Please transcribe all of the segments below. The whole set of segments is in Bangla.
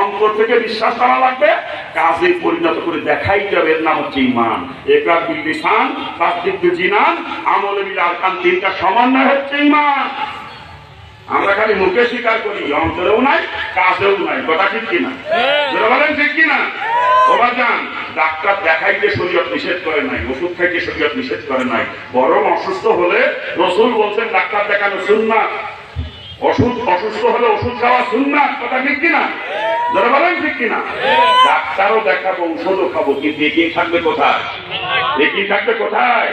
অন্তর থেকে বিশ্বাস করা লাগবে। কাজে পরিণত করে দেখাইতে হবে। এর নাম হচ্ছে ইমান একরার বিল লিসান তাসদিক বিল জিনান আমলে বিল আরকান। তিনটা সমন্বয় হচ্ছে ইমান আমরা খালি মুখে স্বীকার করি অন্তরেও নাই কাজেও নাই। কথা ঠিক কিনা? যারা বলেন ঠিক কিনা? ওবার যান ডাক্তার দেখাইতে শরীয়ত নিষেধ করে নাই ওষুধ খাইতে শরীয়ত নিষেধ করে নাই। বরং অসুস্থ হলে রসুল বলছেন ডাক্তার দেখানো শুননা ওষুধ অসুস্থ হলে ওষুধ খাওয়া শুননা কথা ঠিক কিনা? যারা বলেন ঠিক কিনা? ডাক্তারও দেখাবো ওষুধও খাব কিন্তু এগিয়ে থাকবে কোথায়? এগিয়ে থাকবে কোথায়?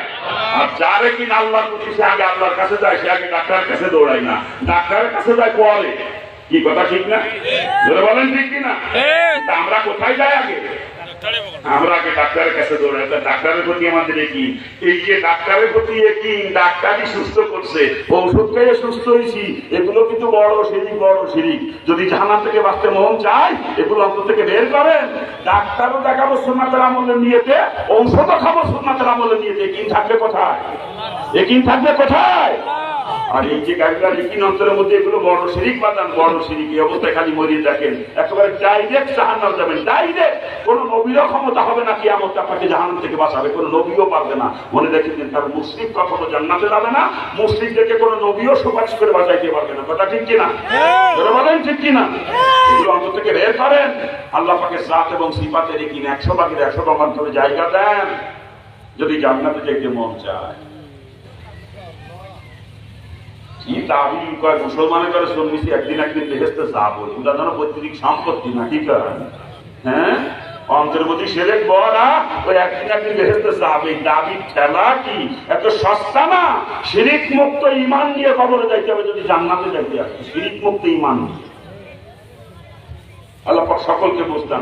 আর যারে কিনা আল্লাহর প্রতি সে আগে আল্লাহর কাছে যায় সে আগে ডাক্তারের কাছে দৌড়ায় না। ডাক্তারের কাছে যায় পরে। কি কথা ঠিক না? যারা বলেন ঠিক কিনা? আমরা কোথায় যাই? আমরা ডাক্তারের কাছে দৌড়াই, তা ডাক্তারের প্রতি আমাদের কি এই যে ডাক্তারের প্রতি কি ডাক্তারই সুস্থ করছে, ঔষধ খেয়ে সুস্থ হয়েছি, এগুলো কিন্তু বড় বড় যদি জাহানা থেকে বাঁচতে মন চায়, এগুলো অন্তর থেকে বের করেন। ডাক্তারও দেখাবো সোনাতের আমলে নিয়েতে, ঔষধও খাব সোনাতের আমলে নিয়েতে। একিন থাকবে কোথায়? একিন থাকবে কোথায়? আর এই যে গাড়িটা লিখিন অন্তরের মধ্যে এগুলো বড় শিরিক বাদান বড় শিরিক এই অবস্থায় খালি মরিয়ে দেখেন। একেবারে ডাইরেক্ট জাহান্নাম যাবেন। ডাইরেক্ট কোন নবীরও ক্ষমতা হবে না কি আমত আপনাকে জাহান্নাম থেকে বাঁচাবে। কোন নবীও পারবে না। মনে রেখেছেন তার মুসলিম কখনো জান্নাতে যাবে না। মুসলিম মুসলিমদেরকে কোনো নবীও সুপারিশ করে বাঁচাইতে পারবে না। কথা ঠিক কিনা? ধরে বলেন ঠিক কিনা? এগুলো অন্তর থেকে বের করেন। আল্লাহ পাকে সাত এবং সিপাতের কিনা একশো বাকির একশো ধরে জায়গা দেন। যদি জান্নাতে যেতে মন চায়। মুসলমানের করে একদিন একদিন বেহেস্তে যাব। এগুলা সম্পত্তি না, কি হ্যাঁ? ওই একদিন একদিন বেহেস্তে যাবে। দাবি ঠেলা কি? এত সস্তা না? শিরিক মুক্ত ইমান নিয়ে কবরে যাইতে হবে, যদি জান্নাতে যাইতে হবে শিরিক মুক্ত ইমান সকলকে বুঝতাম